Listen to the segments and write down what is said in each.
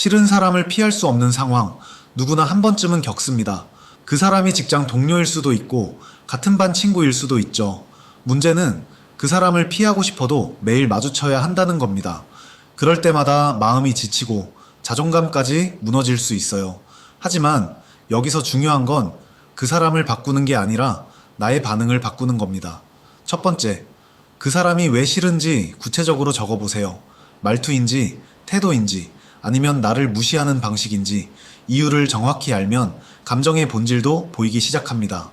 싫은 사람을 피할 수 없는 상황, 누구나 한 번쯤은 겪습니다. 그 사람이 직장 동료일 수도 있고, 같은 반 친구일 수도 있죠. 문제는 그 사람을 피하고 싶어도 매일 마주쳐야 한다는 겁니다. 그럴 때마다 마음이 지치고 자존감까지 무너질 수 있어요. 하지만 여기서 중요한 건 그 사람을 바꾸는 게 아니라 나의 반응을 바꾸는 겁니다. 첫 번째, 그 사람이 왜 싫은지 구체적으로 적어보세요. 말투인지, 태도인지, 아니면 나를 무시하는 방식인지, 이유를 정확히 알면 감정의 본질도 보이기 시작합니다.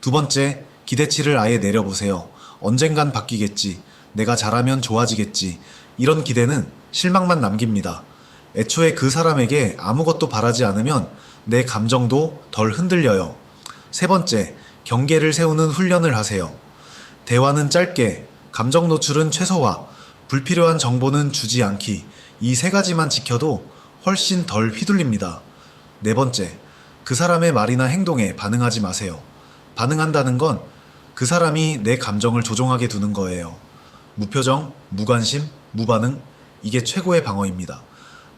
두 번째, 기대치를 아예 내려보세요. 언젠간 바뀌겠지. 내가 잘하면 좋아지겠지. 이런 기대는 실망만 남깁니다. 애초에 그 사람에게 아무것도 바라지 않으면 내 감정도 덜 흔들려요. 세 번째, 경계를 세우는 훈련을 하세요. 대화는 짧게, 감정 노출은 최소화, 불필요한 정보는 주지 않기. 이 세 가지만 지켜도 훨씬 덜 휘둘립니다. 네 번째, 그 사람의 말이나 행동에 반응하지 마세요. 반응한다는 건 그 사람이 내 감정을 조종하게 두는 거예요. 무표정, 무관심, 무반응, 이게 최고의 방어입니다.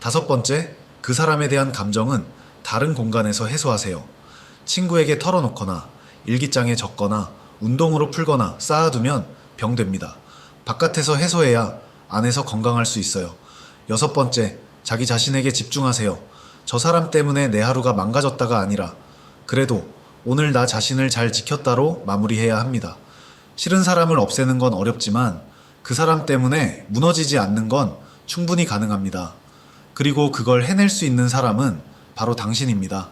다섯 번째, 그 사람에 대한 감정은 다른 공간에서 해소하세요. 친구에게 털어놓거나, 일기장에 적거나, 운동으로 풀거나 쌓아두면 병됩니다. 바깥에서 해소해야 안에서 건강할 수 있어요. 여섯 번째, 자기 자신에게 집중하세요. 저 사람 때문에 내 하루가 망가졌다가 아니라, 그래도 오늘 나 자신을 잘 지켰다로 마무리해야 합니다. 싫은 사람을 없애는 건 어렵지만 그 사람 때문에 무너지지 않는 건 충분히 가능합니다. 그리고 그걸 해낼 수 있는 사람은 바로 당신입니다.